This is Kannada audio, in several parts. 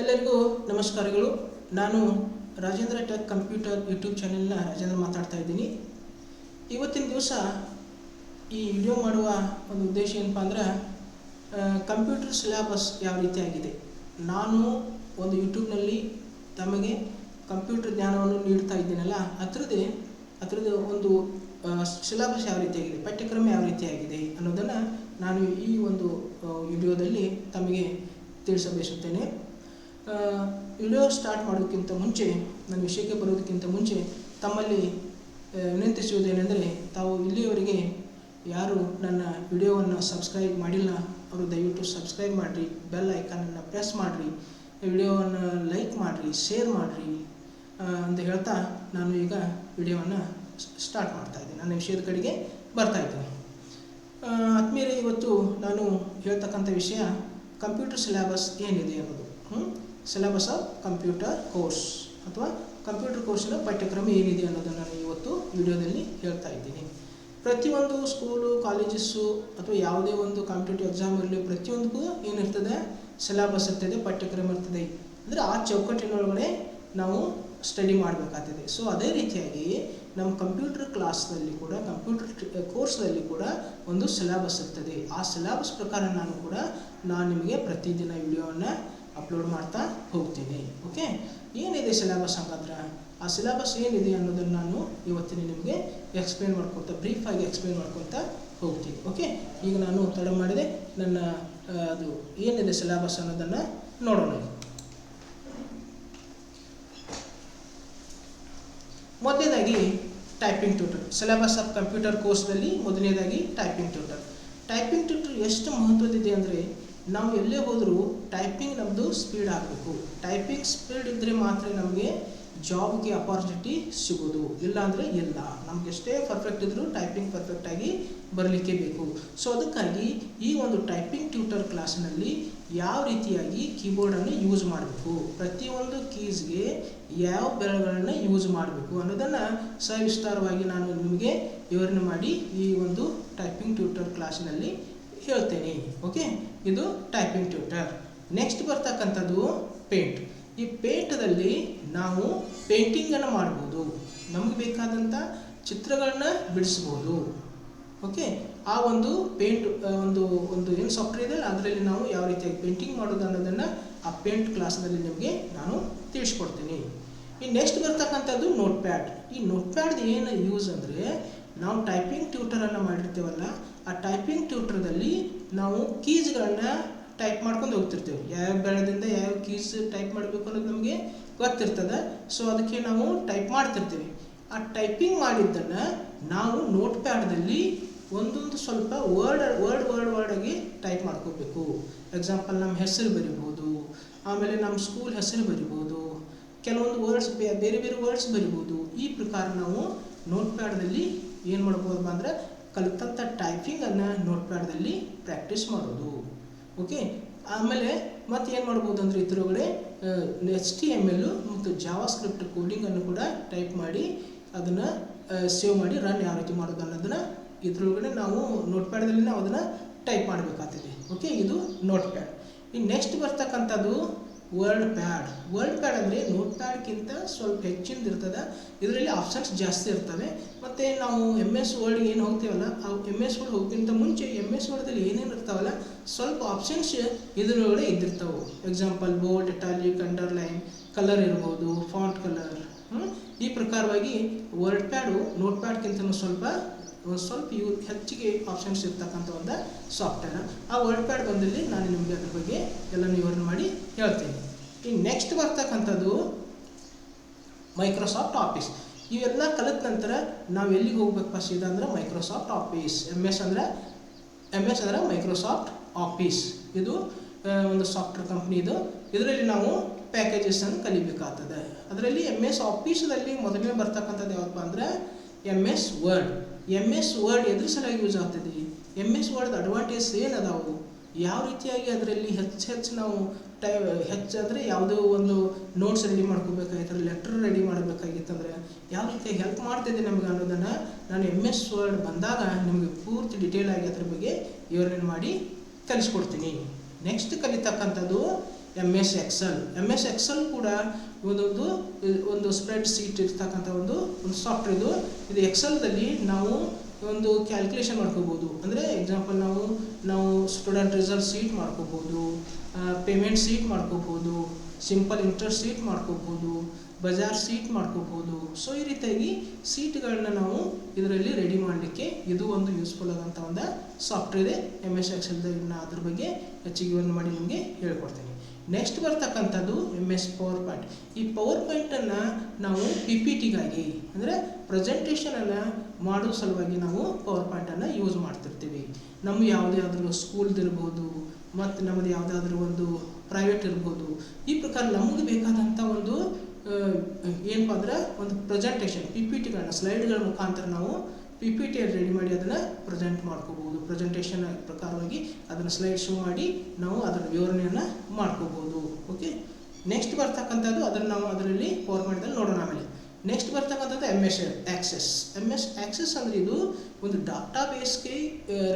ಎಲ್ಲರಿಗೂ ನಮಸ್ಕಾರಗಳು. ನಾನು ರಾಜೇಂದ್ರ ಟೆಕ್ ಕಂಪ್ಯೂಟರ್ ಯೂಟ್ಯೂಬ್ ಚಾನೆಲ್ನ ರಾಜೇಂದ್ರ ಮಾತಾಡ್ತಾ ಇದ್ದೀನಿ. ಇವತ್ತಿನ ದಿವಸ ಈ ವಿಡಿಯೋ ಮಾಡುವ ಒಂದು ಉದ್ದೇಶ ಏನಪ್ಪ ಅಂದ್ರೆ ಕಂಪ್ಯೂಟರ್ ಸಿಲೆಬಸ್ ಯಾವ ರೀತಿಯಾಗಿದೆ. ನಾನು ಒಂದು ಯೂಟ್ಯೂಬ್ನಲ್ಲಿ ತಮಗೆ ಕಂಪ್ಯೂಟರ್ ಜ್ಞಾನವನ್ನು ನೀಡ್ತಾ ಇದ್ದೀನಲ್ಲ, ಅದರದ್ದೇ, ಅದರದ್ದು ಒಂದು ಸಿಲೆಬಸ್ ಯಾವ ರೀತಿಯಾಗಿದೆ, ಪಠ್ಯಕ್ರಮ ಯಾವ ರೀತಿಯಾಗಿದೆ ಅನ್ನೋದನ್ನು ನಾನು ಈ ಒಂದು ವಿಡಿಯೋದಲ್ಲಿ ತಮಗೆ ತಿಳಿಸಬಯಸುತ್ತೇನೆ. ವಿಡಿಯೋ ಸ್ಟಾರ್ಟ್ ಮಾಡೋದಕ್ಕಿಂತ ಮುಂಚೆ, ನನ್ನ ವಿಷಯಕ್ಕೆ ಬರೋದಕ್ಕಿಂತ ಮುಂಚೆ ತಮ್ಮಲ್ಲಿ ವಿನಂತಿಸುವುದೇನೆಂದರೆ ತಾವು ಇಲ್ಲಿಯವರೆಗೆ ಯಾರು ನನ್ನ ವಿಡಿಯೋವನ್ನು ಸಬ್ಸ್ಕ್ರೈಬ್ ಮಾಡಿಲ್ಲ, ಅವರು ದಯವಿಟ್ಟು ಸಬ್ಸ್ಕ್ರೈಬ್ ಮಾಡಿರಿ ಬೆಲ್ ಐಕಾನನ್ನು ಪ್ರೆಸ್ ಮಾಡಿರಿ, ವಿಡಿಯೋವನ್ನು ಲೈಕ್ ಮಾಡಿರಿ ಶೇರ್ ಮಾಡಿರಿ ಅಂತ ಹೇಳ್ತಾ ನಾನು ಈಗ ವಿಡಿಯೋವನ್ನು ಸ್ಟಾರ್ಟ್ ಮಾಡ್ತಾ ಇದ್ದೀನಿ. ನನ್ನ ವಿಷಯದ ಕಡೆಗೆ ಬರ್ತಾ ಇದ್ದೀನಿ. ಆತ್ಮೀಯರೇ, ಇವತ್ತು ನಾನು ಹೇಳ್ತಕ್ಕಂಥ ವಿಷಯ ಕಂಪ್ಯೂಟರ್ ಸಿಲೆಬಸ್ ಏನಿದೆ ಅನ್ನೋದು. ಸಿಲೆಬಸ್ ಆಫ್ ಕಂಪ್ಯೂಟರ್ ಕೋರ್ಸ್ ಅಥವಾ ಕಂಪ್ಯೂಟರ್ ಕೋರ್ಸಿನ ಪಠ್ಯಕ್ರಮ ಏನಿದೆ ಅನ್ನೋದನ್ನು ನಾನು ಇವತ್ತು ವಿಡಿಯೋದಲ್ಲಿ ಹೇಳ್ತಾ ಇದ್ದೀನಿ. ಪ್ರತಿಯೊಂದು ಸ್ಕೂಲು ಕಾಲೇಜಸ್ಸು ಅಥವಾ ಯಾವುದೇ ಒಂದು ಕಾಂಪಿಟೇಟಿವ್ ಎಕ್ಸಾಮ್ ಇರಲಿ ಪ್ರತಿಯೊಂದಕ್ಕೂ ಏನಿರ್ತದೆ? ಸಿಲೆಬಸ್ ಇರ್ತದೆ, ಪಠ್ಯಕ್ರಮ ಇರ್ತದೆ. ಅಂದರೆ ಆ ಚೌಕಟ್ಟಿನೊಳಗಡೆ ನಾವು ಸ್ಟಡಿ ಮಾಡಬೇಕಾಗ್ತದೆ. ಸೊ ಅದೇ ರೀತಿಯಾಗಿ ನಮ್ಮ ಕಂಪ್ಯೂಟರ್ ಕ್ಲಾಸ್ನಲ್ಲಿ ಕೂಡ ಕಂಪ್ಯೂಟರ್ ಕೋರ್ಸ್ನಲ್ಲಿ ಕೂಡ ಒಂದು ಸಿಲೆಬಸ್ ಇರ್ತದೆ. ಆ ಸಿಲೆಬಸ್ ಪ್ರಕಾರ ನಾನು ಕೂಡ, ನಾನು ನಿಮಗೆ ಪ್ರತಿದಿನ ವಿಡಿಯೋವನ್ನು ಅಪ್ಲೋಡ್ ಮಾಡ್ತಾ ಹೋಗ್ತೀನಿ ಓಕೆ ಏನಿದೆ ಸಿಲೆಬಸ್ ಹಾಗಾದ್ರೆ? ಆ ಸಿಲೆಬಸ್ ಏನಿದೆ ಅನ್ನೋದನ್ನು ನಾನು ಇವತ್ತಿನ ನಿಮಗೆ ಎಕ್ಸ್ಪ್ಲೇನ್ ಮಾಡ್ಕೊತಾ ಬ್ರೀಫಾಗಿ ಎಕ್ಸ್ಪ್ಲೇನ್ ಮಾಡ್ಕೊತಾ ಹೋಗ್ತೀನಿ ಓಕೆ ಈಗ ನಾನು ತಡ ಮಾಡಿದೆ, ನನ್ನ ಅದು ಏನಿದೆ ಸಿಲೆಬಸ್ ಅನ್ನೋದನ್ನು ನೋಡೋಣ. ಮೊದಲನೇದಾಗಿ typing tutor syllabus of computer ಕೋರ್ಸ್ನಲ್ಲಿ ಮೊದಲನೇದಾಗಿ ಟೈಪಿಂಗ್ ಟ್ಯೂಟರ್ ಟೈಪಿಂಗ್ ಟ್ಯೂಟರ್ ಎಷ್ಟು ಮಹತ್ವದಿದೆ ಅಂದರೆ ನಾವು ಎಲ್ಲೇ ಹೋದರೂ ಟೈಪಿಂಗ್ ನಮ್ಮದು ಸ್ಪೀಡ್ ಆಗಬೇಕು. ಟೈಪಿಂಗ್ ಸ್ಪೀಡ್ ಇದ್ದರೆ ಮಾತ್ರ ನಮಗೆ ಜಾಬ್ಗೆ ಅಪಾರ್ಚುನಿಟಿ ಸಿಗೋದು. ಇಲ್ಲ ಅಂದರೆ ಇಲ್ಲ. ನಮ್ಗೆ ಎಷ್ಟೇ ಪರ್ಫೆಕ್ಟ್ ಇದ್ದರೂ ಟೈಪಿಂಗ್ ಪರ್ಫೆಕ್ಟಾಗಿ ಬರಲಿಕ್ಕೆ ಬೇಕು. ಸೊ ಅದಕ್ಕಾಗಿ ಈ ಒಂದು ಟೈಪಿಂಗ್ ಟ್ಯೂಟರ್ ಕ್ಲಾಸ್ನಲ್ಲಿ ಯಾವ ರೀತಿಯಾಗಿ ಕೀಬೋರ್ಡನ್ನು ಯೂಸ್ ಮಾಡಬೇಕು? ಪ್ರತಿಯೊಂದು ಕೀಸ್ಗೆ ಯಾವ ಬೆರಳುಗಳನ್ನು ಯೂಸ್ ಮಾಡಬೇಕು ಅನ್ನೋದನ್ನು ಸವಿಸ್ತಾರವಾಗಿ ನಾನು ನಿಮಗೆ ವಿವರಣೆ ಮಾಡಿ ಈ ಒಂದು ಟೈಪಿಂಗ್ ಟ್ಯೂಟರ್ ಕ್ಲಾಸ್ನಲ್ಲಿ ಹೇಳ್ತೇನೆ. ಓಕೆ ಇದು ಟೈಪಿಂಗ್ ಟ್ಯೂಟರ್ ನೆಕ್ಸ್ಟ್ ಬರ್ತಕ್ಕಂಥದ್ದು ಪೇಂಟ್ ಈ ಪೇಂಟದಲ್ಲಿ ನಾವು ಪೇಂಟಿಂಗನ್ನು ಮಾಡ್ಬೋದು. ನಮಗೆ ಬೇಕಾದಂಥ ಚಿತ್ರಗಳನ್ನ ಬಿಡಿಸ್ಬೋದು. ಓಕೆ ಆ ಒಂದು ಪೇಂಟ್ ಒಂದು ಒಂದು ಏನು ಸಾಫ್ಟ್ವೇರ್ ಇದೆ, ಅದರಲ್ಲಿ ನಾವು ಯಾವ ರೀತಿಯಾಗಿ ಪೇಂಟಿಂಗ್ ಮಾಡೋದು ಅನ್ನೋದನ್ನು ಆ ಪೇಂಟ್ ಕ್ಲಾಸ್ನಲ್ಲಿ ನಿಮಗೆ ನಾನು ತಿಳಿಸ್ಕೊಡ್ತೀನಿ. ಈ ನೆಕ್ಸ್ಟ್ ಬರ್ತಕ್ಕಂಥದ್ದು ನೋಟ್ ಪ್ಯಾಡ್ ಈ ನೋಟ್ ಪ್ಯಾಡ್ದು ಏನು ಯೂಸ್ ಅಂದರೆ, ನಾವು ಟೈಪಿಂಗ್ ಟ್ಯೂಟರನ್ನು ಮಾಡಿರ್ತೀವಲ್ಲ ಆ ಟೈಪಿಂಗ್ ಟ್ಯೂಟ್ರದಲ್ಲಿ ನಾವು ಕೀಸ್ಗಳನ್ನು ಟೈಪ್ ಮಾಡ್ಕೊಂಡು ಹೋಗ್ತಿರ್ತೇವೆ. ಯಾವ ಬೆಳದಿಂದ ಯಾವ ಕೀಸ್ ಟೈಪ್ ಮಾಡಬೇಕು ಅನ್ನೋದು ನಮಗೆ ಗೊತ್ತಿರ್ತದೆ. ಸೊ ಅದಕ್ಕೆ ನಾವು ಟೈಪ್ ಮಾಡ್ತಿರ್ತೀವಿ. ಆ ಟೈಪಿಂಗ್ ಮಾಡಿದ್ದನ್ನು ನಾವು ನೋಟ್ ಪ್ಯಾಡ್ದಲ್ಲಿ ಒಂದೊಂದು ಸ್ವಲ್ಪ ವರ್ಡ್ ವರ್ಡ್ ವರ್ಡ್ ವರ್ಡ್ ಆಗಿ ಟೈಪ್ ಮಾಡ್ಕೋಬೇಕು. ಎಕ್ಸಾಂಪಲ್ ನಮ್ಮ ಹೆಸರು ಬರಿಬೋದು. ಆಮೇಲೆ ನಮ್ಮ ಸ್ಕೂಲ್ ಹೆಸರು ಬರಿಬೋದು. ಕೆಲವೊಂದು ವರ್ಡ್ಸ್ ಬೇರೆ ಬೇರೆ ವರ್ಡ್ಸ್ ಬರಿಬೋದು. ಈ ಪ್ರಕಾರ ನಾವು ನೋಟ್ ಪ್ಯಾಡ್ದಲ್ಲಿ ಏನು ಮಾಡ್ಬೋದಪ್ಪ ಅಂದ್ರೆ ಕಲಿತಂಥ ಟೈಪಿಂಗನ್ನು ನೋಟ್ ಪ್ಯಾಡ್ದಲ್ಲಿ ಪ್ರಾಕ್ಟೀಸ್ ಮಾಡೋದು. ಓಕೆ ಆಮೇಲೆ ಮತ್ತೆ ಏನು ಮಾಡ್ಬೋದು ಅಂದರೆ ಇದರೊಳಗಡೆ ಎಚ್ ಟಿ ಎಂ ಎಲ್ಲು ಮತ್ತು ಜಾವಾ ಸ್ಕ್ರಿಪ್ಟ್ ಕೋಡಿಂಗನ್ನು ಕೂಡ ಟೈಪ್ ಮಾಡಿ, ಅದನ್ನು ಸೇವ್ ಮಾಡಿ ರನ್ ಯಾವ ರೀತಿ ಮಾಡೋದು ಅನ್ನೋದನ್ನು ಇದ್ರೊಳಗಡೆ ನಾವು ನೋಟ್ ಪ್ಯಾಡ್ದಲ್ಲಿ ನಾವು ಅದನ್ನು ಟೈಪ್ ಮಾಡಬೇಕಾಗ್ತದೆ. ಓಕೆ ಇದು ನೋಟ್ ಪ್ಯಾಡ್ ಇನ್ನು ನೆಕ್ಸ್ಟ್ ಬರ್ತಕ್ಕಂಥದ್ದು ವರ್ಡ್ ಪ್ಯಾಡ್ ವರ್ಡ್ ಪ್ಯಾಡ್ ಅಂದರೆ ನೋಟ್ ಪ್ಯಾಡ್ಗಿಂತ ಸ್ವಲ್ಪ ಹೆಚ್ಚಿಂದು ಇರ್ತದೆ. ಇದರಲ್ಲಿ ಆಪ್ಷನ್ಸ್ ಜಾಸ್ತಿ ಇರ್ತವೆ. ಮತ್ತು ನಾವು ಎಂ ಎಸ್ ವರ್ಡ್ಗೆ ಏನು ಹೋಗ್ತೀವಲ್ಲ, ಆ ಎಂ ಎಸ್ ವರ್ಡ್ ಹೋಗೋಕ್ಕಿಂತ ಮುಂಚೆ ಎಂ ಎಸ್ ವರ್ಡ್ದಲ್ಲಿ ಏನೇನು ಇರ್ತಾವಲ್ಲ, ಸ್ವಲ್ಪ ಆಪ್ಷನ್ಸ್ ಇದರೊಳಗಡೆ ಇದ್ದಿರ್ತಾವೆ. Example bold italic underline colour ಇರ್ಬೋದು ಫಾಂಟ್ ಕಲರ್ ಈ ಪ್ರಕಾರವಾಗಿ ವರ್ಲ್ಡ್ ಪ್ಯಾಡು ನೋಟ್ ಪ್ಯಾಡ್ಗಿಂತಲೂ ಸ್ವಲ್ಪ ಒಂದು ಸ್ವಲ್ಪ ಯೂ ಹೆಚ್ಚಿಗೆ ಆಪ್ಷನ್ಸ್ ಇರ್ತಕ್ಕಂಥ ಒಂದು ಸಾಫ್ಟ್ವೇರ್ ಆ ವರ್ಡ್ ಪ್ಯಾಡ್ ಬಂದಲ್ಲಿ ನಾನು ನಿಮಗೆ ಅದ್ರ ಬಗ್ಗೆ ಎಲ್ಲ ವಿವರಣೆ ಮಾಡಿ ಹೇಳ್ತೀನಿ. ಈ ನೆಕ್ಸ್ಟ್ ಬರ್ತಕ್ಕಂಥದ್ದು ಮೈಕ್ರೋಸಾಫ್ಟ್ ಆಫೀಸ್ ಇವೆಲ್ಲ ಕಲಿತ ನಂತರ ನಾವು ಎಲ್ಲಿಗೆ ಹೋಗ್ಬೇಕಪ್ಪ ಸೀದಾ ಅಂದ್ರೆ ಮೈಕ್ರೋಸಾಫ್ಟ್ ಆಫೀಸ್ ಎಂ ಎಸ್ ಅಂದ್ರೆ ಎಂ ಎಸ್ ಅಂದ್ರೆ ಮೈಕ್ರೋಸಾಫ್ಟ್ ಆಫೀಸ್ ಇದು ಒಂದು ಸಾಫ್ಟ್ವೇರ್ ಕಂಪ್ನಿ ಇದು. ಇದರಲ್ಲಿ ನಾವು ಪ್ಯಾಕೇಜಸನ್ನು ಕಲಿಬೇಕಾಗ್ತದೆ. ಅದರಲ್ಲಿ ಎಂ ಎಸ್ ಆಫೀಸದಲ್ಲಿ ಮೊದಲನೇ ಬರ್ತಕ್ಕಂಥದ್ದು ಯಾವಪ್ಪ ಅಂದ್ರೆ M S Word M S Word ಎದ್ರ ಸಲುವಾಗಿ ಯೂಸ್ ಆಗ್ತದೆ. ಎಂ ಎಸ್ ವರ್ಡ್ ಅಡ್ವಾಂಟೇಜ್ ಏನು ಅದಾವು ಯಾವ ರೀತಿಯಾಗಿ ಅದರಲ್ಲಿ ಹೆಚ್ಚು ಹೆಚ್ಚು ನಾವು ಟೈ, ಹೆಚ್ಚು ಅಂದರೆ ಯಾವುದೋ ಒಂದು ನೋಟ್ಸ್ ರೆಡಿ ಮಾಡ್ಕೋಬೇಕಾಗಿತ್ತು ಲೆಟ್ರ್ ರೆಡಿ ಮಾಡಬೇಕಾಗಿತ್ತಂದ್ರೆ ಯಾವ ರೀತಿಯಾಗಿ ಹೆಲ್ಪ್ ಮಾಡ್ತಿದೆ ನಮಗೆ ಅನ್ನೋದನ್ನು ನಾನು ಎಂ ಎಸ್ ವರ್ಡ್ ಬಂದಾಗ ನಿಮಗೆ ಪೂರ್ತಿ ಡಿಟೇಲ್ ಆಗಿ ಅದ್ರ ಬಗ್ಗೆ ವಿವರಣೆ ಮಾಡಿ ಕಲಿಸ್ಕೊಡ್ತೀನಿ. Next ಕಲಿತಕ್ಕಂಥದ್ದು M S Excel M S Excel ಕೂಡ ಒಂದೊಂದು, ಒಂದು ಸ್ಪ್ರೆಡ್ ಸೀಟ್ ಇರ್ತಕ್ಕಂಥ ಒಂದು ಒಂದು ಸಾಫ್ಟ್ವೇರ್ ಇದು. ಇದು ಎಕ್ಸೆಲ್ದಲ್ಲಿ ನಾವು ಒಂದು ಕ್ಯಾಲ್ಕುಲೇಷನ್ ಮಾಡ್ಕೋಬೋದು. ಅಂದರೆ ಎಕ್ಸಾಂಪಲ್ ನಾವು ನಾವು ಸ್ಟೂಡೆಂಟ್ ರಿಸಲ್ಟ್ ಸೀಟ್ ಮಾಡ್ಕೋಬೋದು ಪೇಮೆಂಟ್ ಸೀಟ್ ಮಾಡ್ಕೋಬೋದು ಸಿಂಪಲ್ ಇಂಟ್ರೆಸ್ಟ್ ಸೀಟ್ ಮಾಡ್ಕೋಬೋದು ಬಜಾರ್ ಸೀಟ್ ಮಾಡ್ಕೋಬೋದು. ಸೊ ಈ ರೀತಿಯಾಗಿ ಸೀಟ್ಗಳನ್ನ ನಾವು ಇದರಲ್ಲಿ ರೆಡಿ ಮಾಡಲಿಕ್ಕೆ ಇದು ಒಂದು ಯೂಸ್ಫುಲ್ ಆದಂಥ ಒಂದು ಸಾಫ್ಟ್ವೇರ್ ಇದೆ. ಎಂ ಎಸ್ ಎಕ್ಸೆಲ್ನ ಅದ್ರ ಬಗ್ಗೆ ಹೆಚ್ಚಿಗೆ ಒಂದು ಮಾಡಿ ನಿಮಗೆ ಹೇಳ್ಕೊಡ್ತೀನಿ. ನೆಕ್ಸ್ಟ್ ಬರ್ತಕ್ಕಂಥದ್ದು ಎಂ ಎಸ್ ಪವರ್ ಪಾಯಿಂಟ್ ಈ ಪವರ್ ಪಾಯಿಂಟನ್ನು ನಾವು ಪಿ ಪಿ ಟಿಗಾಗಿ ಅಂದರೆ ಪ್ರೆಸೆಂಟೇಷನನ್ನು ಮಾಡೋ ಸಲುವಾಗಿ ನಾವು ಪವರ್ ಪಾಯಿಂಟನ್ನು ಯೂಸ್ ಮಾಡ್ತಿರ್ತೀವಿ. ನಮ್ಮ ಯಾವುದಾದ್ರೂ ಸ್ಕೂಲ್ದಿರ್ಬೋದು ಮತ್ತು ನಮ್ಮದು ಯಾವುದಾದ್ರೂ ಒಂದು ಪ್ರೈವೇಟ್ ಇರ್ಬೋದು, ಈ ಪ್ರಕಾರ ನಮಗೆ ಬೇಕಾದಂಥ ಒಂದು ಏನಪ್ಪ ಅಂದರೆ ಒಂದು ಪ್ರೆಸೆಂಟೇಷನ್ ಪಿ ಪಿ ಟಿಗಳನ್ನ ಸ್ಲೈಡ್ಗಳ ಮುಖಾಂತರ ನಾವು ಪಿ ಪಿ ಟಿಯಲ್ಲಿ ರೆಡಿ ಮಾಡಿ ಅದನ್ನು ಪ್ರೆಸೆಂಟ್ ಮಾಡ್ಕೋಬೋದು ಪ್ರೆಸೆಂಟೇಷನ್ ಪ್ರಕಾರವಾಗಿ ಅದನ್ನು ಸ್ಲೈಡ್ ಶೋ ಮಾಡಿ ನಾವು ಅದರ ವಿವರಣೆಯನ್ನು ಮಾಡ್ಕೋಬೋದು ಓಕೆ ನೆಕ್ಸ್ಟ್ ಬರ್ತಕ್ಕಂಥದ್ದು ಅದನ್ನು ನಾವು ಅದರಲ್ಲಿ ಪವರ್ ನೋಡೋಣ ಆಮೇಲೆ. ನೆಕ್ಸ್ಟ್ ಬರ್ತಕ್ಕಂಥದ್ದು M S Access M S Access ಅಂದರೆ ಇದು ಒಂದು ಡಾಟಾ ಬೇಸ್ಗೆ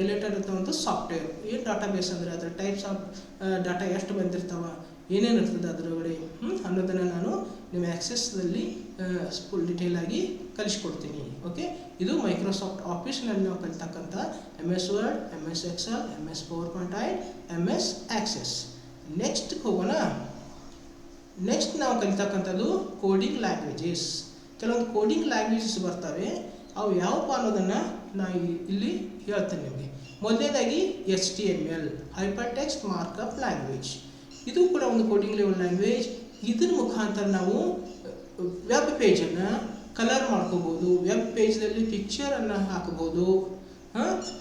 ರಿಲೇಟೆಡ್ ಇರ್ತಕ್ಕಂಥ ಸಾಫ್ಟ್ವೇರ್ ಏನು ಡಾಟಾ ಬೇಸ್ ಅಂದರೆ ಅದರ ಟೈಪ್ಸ್ ಆಫ್ ಡಾಟಾ ಎಷ್ಟು ಬಂದಿರ್ತಾವೆ, ಏನೇನು ಇರ್ತದೆ ಅದರೊಳಗಡೆ? ಅನ್ನೋದನ್ನು ನಾನು ನಿಮ್ಮ ಆ್ಯಕ್ಸೆಸ್ದಲ್ಲಿ ಫುಲ್ ಡೀಟೇಲಾಗಿ ಕಲಿಸ್ಕೊಡ್ತೀನಿ ಓಕೆ ಇದು ಮೈಕ್ರೋಸಾಫ್ಟ್ ಆಫೀಸ್ನಲ್ಲಿ ನಾವು ಕಲಿತಕ್ಕಂಥ M S Word M S Excel M S PowerPoint I M S Access next ಹೋಗೋಣ. ನೆಕ್ಸ್ಟ್ ನಾವು ಕಲಿತಕ್ಕಂಥದ್ದು ಕೋಡಿಂಗ್ ಲ್ಯಾಂಗ್ವೇಜಸ್ ಕೆಲವೊಂದು ಕೋಡಿಂಗ್ ಲ್ಯಾಂಗ್ವೇಜಸ್ ಬರ್ತವೆ. ಅವು ಯಾವಪ್ಪ ಅನ್ನೋದನ್ನು ನಾನು ಇಲ್ಲಿ ಹೇಳ್ತೇನೆ ನಿಮಗೆ. ಮೊದಲನೇದಾಗಿ H T M L hypertext markup language ಇದು ಕೂಡ ಒಂದು ಕೋಡಿಂಗ್ ಲೆವೆಲ್ ಲ್ಯಾಂಗ್ವೇಜ್ ಇದ್ರ ಮುಖಾಂತರ ನಾವು ವೆಬ್ ಪೇಜನ್ನು ಕಲರ್ ಮಾಡ್ಕೋಬೋದು ವೆಬ್ ಪೇಜ್ದಲ್ಲಿ ಪಿಕ್ಚರನ್ನು ಹಾಕ್ಬೋದು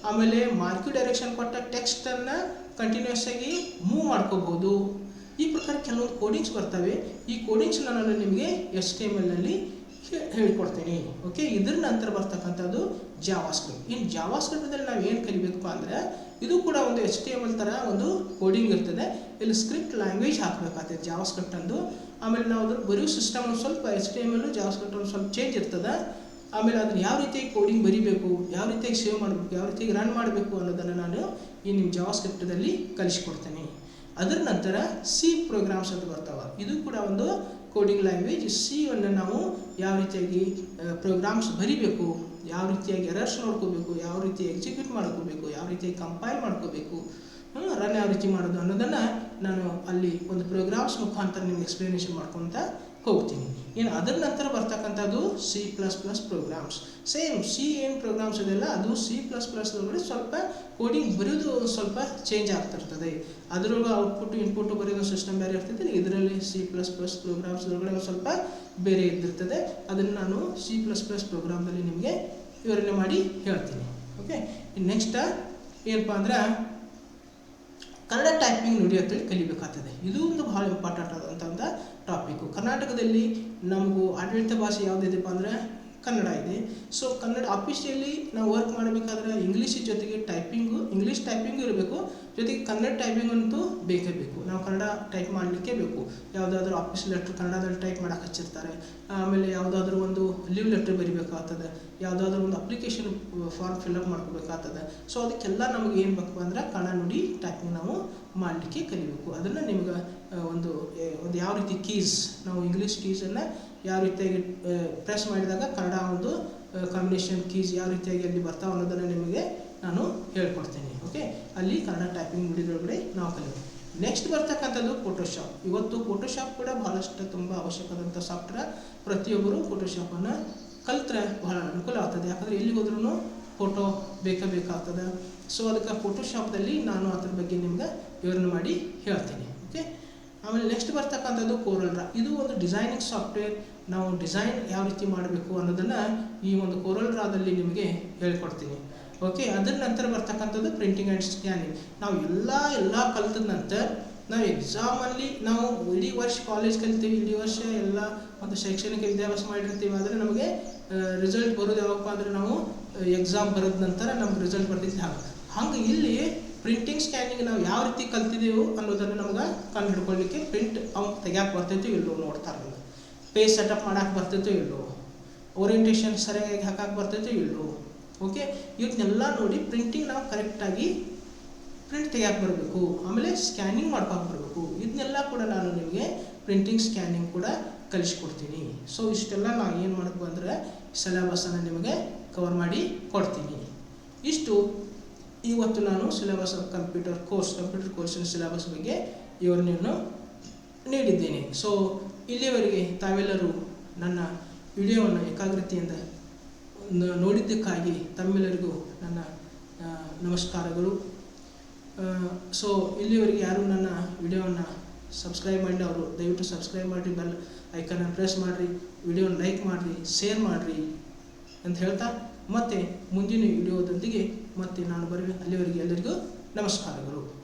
ಆಮೇಲೆ ಮಾರ್ಕ್ ಡೈರೆಕ್ಷನ್ ಕೊಟ್ಟ ಟೆಕ್ಸ್ಟನ್ನು ಕಂಟಿನ್ಯೂಸ್ ಆಗಿ ಮೂವ್ ಮಾಡ್ಕೋಬೋದು. ಈ ಪ್ರಕಾರ ಕೆಲವೊಂದು ಕೋಡಿಂಗ್ಸ್ ಬರ್ತವೆ. ಈ ಕೋಡಿಂಗ್ಸ್ನ ನಾನು ನಿಮಗೆ ಎಸ್ ಟಿ ಎಂ ಎಲ್ನಲ್ಲಿ ಹೇಳ್ಕೊಡ್ತೀನಿ. ಓಕೆ ಇದ್ರ ನಂತರ ಬರ್ತಕ್ಕಂಥದ್ದು ಜಾವಾಸ್ಕ್ರಿಪ್ಟ್ ಇನ್ ಇನ್ನು ಜಾವಾ ಸ್ಕ್ರಿಪ್ಟಲ್ಲಿ ನಾವು ಏನು ಕಲಿಬೇಕಪ್ಪ ಅಂದರೆ, ಇದು ಕೂಡ ಒಂದು ಎಚ್ ಟಿ ಎಂ ಎಲ್ ಥರ ಒಂದು ಕೋಡಿಂಗ್ ಇರ್ತದೆ. ಇಲ್ಲಿ ಸ್ಕ್ರಿಪ್ಟ್ ಲ್ಯಾಂಗ್ವೇಜ್ ಹಾಕಬೇಕಾಗ್ತದೆ. ಜಾವಾಸ್ಕ್ರಿಪ್ಟ್ ಅಂದು ಆಮೇಲೆ ನಾವು ಅದನ್ನು ಬರೆಯೋ ಸಿಸ್ಟಮ್ ಒಂದು ಸ್ವಲ್ಪ H T M L JavaScript ಒಂದು ಸ್ವಲ್ಪ ಚೇಂಜ್ ಇರ್ತದೆ. ಆಮೇಲೆ ಅದನ್ನ ಯಾವ ರೀತಿಯಾಗಿ ಕೋಡಿಂಗ್ ಬರಿಬೇಕು, ಯಾವ ರೀತಿಯಾಗಿ ಸೇವ್ ಮಾಡಬೇಕು, ಯಾವ ರೀತಿಯಾಗಿ ರನ್ ಮಾಡಬೇಕು ಅನ್ನೋದನ್ನು ನಾನು ಈ ನಿಮ್ಮ ಜಾವಾ ಸ್ಕ್ರಿಪ್ಟದಲ್ಲಿ ಕಲಿಸ್ಕೊಡ್ತೇನೆ. ಅದರ ನಂತರ ಸಿ ಪ್ರೋಗ್ರಾಮ್ಸ್ ಅಂತ ಬರ್ತಾವೆ. ಇದು ಕೂಡ ಒಂದು ಕೋಡಿಂಗ್ ಲ್ಯಾಂಗ್ವೇಜ್ ಸಿ ಅನ್ನು ನಾವು ಯಾವ ರೀತಿಯಾಗಿ ಪ್ರೋಗ್ರಾಮ್ಸ್ ಬರಿಬೇಕು, ಯಾವ ರೀತಿಯಾಗಿ ಎರರ್ಸ್ ನೋಡ್ಕೋಬೇಕು, ಯಾವ ರೀತಿ ಎಕ್ಸಿಕ್ಯೂಟ್ ಮಾಡ್ಕೋಬೇಕು, ಯಾವ ರೀತಿಯಾಗಿ ಕಂಪೈಲ್ ಮಾಡ್ಕೋಬೇಕು ರನ್ ಯಾವ ರೀತಿ ಮಾಡೋದು ಅನ್ನೋದನ್ನು ನಾನು ಅಲ್ಲಿ ಒಂದು ಪ್ರೋಗ್ರಾಮ್ಸ್ ಮುಖಾಂತರ ನಿಮ್ಗೆ ಎಕ್ಸ್ಪ್ಲನೇಷನ್ ಮಾಡ್ಕೊತ ಹೋಗ್ತೀನಿ. ಏನು ಅದರ ನಂತರ ಬರ್ತಕ್ಕಂಥದ್ದು C plus plus programs same C ಏನು ಪ್ರೋಗ್ರಾಮ್ಸ್ ಇದೆಲ್ಲ ಅದು ಸಿ ಪ್ಲಸ್ ಪ್ಲಸ್ ಸ್ವಲ್ಪ ಕೋಡಿಂಗ್ ಬರೆಯೋದು ಸ್ವಲ್ಪ ಚೇಂಜ್ ಆಗ್ತಿರ್ತದೆ ಅದರೊಳಗೆ ಔಟ್ಪುಟ್ ಇನ್ಪುಟ್ ಬರೆಯೋ ಸಿಸ್ಟಮ್ ಬೇರೆ ಇರ್ತೈತೆ ಇದರಲ್ಲಿ ಸಿ ಪ್ಲಸ್ ಪ್ಲಸ್ ಪ್ರೋಗ್ರಾಮ್ಸ್ ಒಳಗಡೆ ಸ್ವಲ್ಪ ಬೇರೆ ಇದ್ದಿರ್ತದೆ. ಅದನ್ನು ನಾನು ಸಿ ಪ್ಲಸ್ ಪ್ಲಸ್ ಪ್ರೋಗ್ರಾಮ್ನಲ್ಲಿ ನಿಮಗೆ ವಿವರಣೆ ಮಾಡಿ ಹೇಳ್ತೀನಿ. ಓಕೆ ನೆಕ್ಸ್ಟ್ ಏನಪ್ಪ ಅಂದ್ರೆ ಕನ್ನಡ ಟೈಪಿಂಗ್ ನುಡಿ ಅಂತೇಳಿ ಕಲಿಬೇಕಾಗ್ತದೆ. ಇದು ಒಂದು ಬಹಳ ಇಂಪಾರ್ಟೆಂಟ್ ಆದಂಥ ಒಂದು ಟಾಪಿಕ್ಕು ಕರ್ನಾಟಕದಲ್ಲಿ ನಮಗೂ ಆಡಳಿತ ಭಾಷೆ ಯಾವುದಿದೆಪ್ಪ ಅಂದರೆ ಕನ್ನಡ ಇದೆ. ಸೊ ಕನ್ನಡ ಆಫೀಸಿಯಲ್ಲಿ ನಾವು ವರ್ಕ್ ಮಾಡಬೇಕಾದ್ರೆ ಇಂಗ್ಲೀಷ್ ಜೊತೆಗೆ ಟೈಪಿಂಗು ಇಂಗ್ಲೀಷ್ ಟೈಪಿಂಗು ಇರಬೇಕು. ಜೊತೆಗೆ ಕನ್ನಡ ಟೈಪಿಂಗ್ ಅಂತೂ ಬೇಕೇ ಬೇಕು. ನಾವು ಕನ್ನಡ ಟೈಪ್ ಮಾಡಲಿಕ್ಕೆ ಬೇಕು. ಯಾವುದಾದ್ರೂ ಆಫೀಸ್ ಲೆಟ್ರ್ ಕನ್ನಡದಲ್ಲಿ ಟೈಪ್ ಮಾಡಕ್ಕೆ ಹಚ್ಚಿರ್ತಾರೆ. ಆಮೇಲೆ ಯಾವುದಾದ್ರೂ ಒಂದು ಲೀವ್ ಲೆಟ್ರ್ ಬರಿಬೇಕಾಗ್ತದೆ. ಯಾವುದಾದ್ರೂ ಒಂದು ಅಪ್ಲಿಕೇಶನ್ ಫಾರ್ಮ್ ಫಿಲ್ಅಪ್ ಮಾಡ್ಕೋಬೇಕಾಗ್ತದೆ. ಸೊ ಅದಕ್ಕೆಲ್ಲ ನಮಗೆ ಏನು ಬೇಕು ಅಂದ್ರೆ ಕನ್ನಡ ನುಡಿ ಟೈಪಿಂಗ್ ನಾವು ಮಾಡಲಿಕ್ಕೆ ಕಲಿಬೇಕು. ಅದನ್ನು ನಿಮ್ಗೆ ಒಂದು ಒಂದು ಯಾವ ರೀತಿ ಕೀಸ್ ನಾವು ಇಂಗ್ಲೀಷ್ ಕೀಸನ್ನು ಯಾವ ರೀತಿಯಾಗಿ ಪ್ರೆಸ್ ಮಾಡಿದಾಗ ಕನ್ನಡ ಒಂದು ಕಾಂಬಿನೇಷನ್ ಕೀಸ್ ಯಾವ ರೀತಿಯಾಗಿ ಅಲ್ಲಿ ಬರ್ತಾವೆ ಅನ್ನೋದನ್ನು ನಿಮಗೆ ನಾನು ಹೇಳ್ಕೊಡ್ತೇನೆ ಓಕೆ ಅಲ್ಲಿ ಕನ್ನಡ ಟೈಪಿಂಗ್ ನುಡಿದೊಳಗಡೆ ನಾವು ಕಲಿಯೋದು ನೆಕ್ಸ್ಟ್ ಬರ್ತಕ್ಕಂಥದ್ದು ಫೋಟೋಶಾಪ್ ಇವತ್ತು ಫೋಟೋಶಾಪ್ ಕೂಡ ಬಹಳಷ್ಟು ತುಂಬ ಅವಶ್ಯಕವಾದಂಥ ಸಾಫ್ಟ್ವೇರ್ ಪ್ರತಿಯೊಬ್ಬರು ಫೋಟೋಶಾಪನ್ನು ಕಲಿತ್ರೆ ಬಹಳ ಅನುಕೂಲ ಆಗ್ತದೆ. ಯಾಕಂದರೆ ಎಲ್ಲಿಗೆ ಹೋದ್ರೂ ಫೋಟೋ ಬೇಕೇ ಬೇಕಾಗ್ತದೆ. ಸೊ ಅದಕ್ಕೆ ಫೋಟೋಶಾಪ್ದಲ್ಲಿ ನಾನು ಅದ್ರ ಬಗ್ಗೆ ನಿಮ್ಗೆ ವಿವರಣೆ ಮಾಡಿ ಹೇಳ್ತೀನಿ. ಆಮೇಲೆ ನೆಕ್ಸ್ಟ್ ಬರ್ತಕ್ಕಂಥದ್ದು ಡ್ರಾ ಇದು ಒಂದು ಡಿಸೈನಿಂಗ್ ಸಾಫ್ಟ್ವೇರ್ ನಾವು ಡಿಸೈನ್ ಯಾವ ರೀತಿ ಮಾಡಬೇಕು ಅನ್ನೋದನ್ನು ಈ ಒಂದು ಕೋರಲ್ ಡ್ರಾದಲ್ಲಿ ನಿಮಗೆ ಹೇಳ್ಕೊಡ್ತೀನಿ. ಓಕೆ ಅದರ ನಂತರ ಬರ್ತಕ್ಕಂಥದ್ದು ಪ್ರಿಂಟಿಂಗ್ ಆ್ಯಂಡ್ ಸ್ಕ್ಯಾನಿಂಗ್ ನಾವು ಎಲ್ಲ ಎಲ್ಲ ಕಲ್ತದ ನಂತರ ನಾವು ಎಕ್ಸಾಮಲ್ಲಿ ನಾವು ಇಡೀ ವರ್ಷ ಕಾಲೇಜ್ ಕಲಿತೀವಿ, ಇಡೀ ವರ್ಷ ಎಲ್ಲ ಒಂದು ಶೈಕ್ಷಣಿಕ ವಿದ್ಯಾಭ್ಯಾಸ ಮಾಡಿರ್ತೀವಿ, ಆದರೆ ನಮಗೆ ರಿಸಲ್ಟ್ ಬರೋದು ಯಾವಪ್ಪ ಅಂದರೆ ನಾವು ಎಕ್ಸಾಮ್ ಬರೋದ ನಂತರ ನಮ್ಗೆ ರಿಸಲ್ಟ್ ಬರ್ತೈತಿ ಹಾಗೆ. ಹಂಗೆ ಇಲ್ಲಿ ಪ್ರಿಂಟಿಂಗ್ ಸ್ಕ್ಯಾನಿಂಗ್ ನಾವು ಯಾವ ರೀತಿ ಕಲ್ತಿದ್ದೇವೆ ಅನ್ನೋದನ್ನು ನಮ್ಗೆ ಕಂಡು ಹಿಡ್ಕೊಳ್ಳಿಕ್ಕೆ ಪ್ರಿಂಟ್ ಅವ್ನು ತೆಗ್ಯಾಕೆ ಬರ್ತೈತೋ ಇಲ್ಲೋ ನೋಡ್ತಾರೆ ನಮ್ಗೆ. ಪೇಜ್ ಸೆಟಪ್ ಮಾಡಕ್ಕೆ ಬರ್ತೈತೋ ಇಲ್ಲೋ ಓರಿಯೆಂಟೇಷನ್ ಸರಿಯಾಗಿ ಹಾಕಕ್ಕೆ ಬರ್ತೈತೋ ಇಲ್ಲೋ ಓಕೆ ಇವನ್ನೆಲ್ಲ ನೋಡಿ ಪ್ರಿಂಟಿಂಗ್ ನಾವು ಕರೆಕ್ಟಾಗಿ ಪ್ರಿಂಟ್ ತೆಗಿಯಕ್ಕೆ ಬರಬೇಕು. ಆಮೇಲೆ ಸ್ಕ್ಯಾನಿಂಗ್ ಮಾಡ್ಕೊಕ್ಕೆ ಬರಬೇಕು. ಇದನ್ನೆಲ್ಲ ಕೂಡ ನಾನು ನಿಮಗೆ ಪ್ರಿಂಟಿಂಗ್ ಸ್ಕ್ಯಾನಿಂಗ್ ಕೂಡ ಕಲಿಸ್ಕೊಡ್ತೀನಿ. ಸೊ ಇಷ್ಟೆಲ್ಲ ನಾನು ಏನು ಮಾಡಬೇಕು ಅಂದರೆ ಸಿಲೆಬಸನ್ನು ನಿಮಗೆ ಕವರ್ ಮಾಡಿ ಕೊಡ್ತೀನಿ. ಇಷ್ಟು. ಇವತ್ತು ನಾನು syllabus of computer course computer ಕೋರ್ಸಿನ syllabus ಬಗ್ಗೆ ವಿವರಣೆಯನ್ನು ನೀಡಿದ್ದೇನೆ. ಸೊ ಇಲ್ಲಿಯವರೆಗೆ ತಾವೆಲ್ಲರೂ ನನ್ನ ವಿಡಿಯೋವನ್ನು ಏಕಾಗ್ರತೆಯಿಂದ ನೋಡಿದ್ದಕ್ಕಾಗಿ ತಮ್ಮೆಲ್ಲರಿಗೂ ನನ್ನ ನಮಸ್ಕಾರಗಳು. ಸೊ ಇಲ್ಲಿಯವರೆಗೆ ಯಾರು ನನ್ನ ವಿಡಿಯೋವನ್ನು ಸಬ್ಸ್ಕ್ರೈಬ್ ಮಾಡಿ ಅವರು ದಯವಿಟ್ಟು ಸಬ್ಸ್ಕ್ರೈಬ್ ಮಾಡಿರಿ ಬೆಲ್ ಐಕನ್ನ ಪ್ರೆಸ್ ಮಾಡಿರಿ, ವಿಡಿಯೋನ ಲೈಕ್ ಮಾಡಿರಿ ಶೇರ್ ಮಾಡಿರಿ ಅಂತ ಹೇಳ್ತಾ ಮತ್ತೆ ಮುಂದಿನ ವಿಡಿಯೋದೊಂದಿಗೆ ಮತ್ತೆ ನಾನು ಬರುವೆ. ಅಲ್ಲಿವರೆಗೆ ಎಲ್ಲರಿಗೂ ನಮಸ್ಕಾರಗಳು.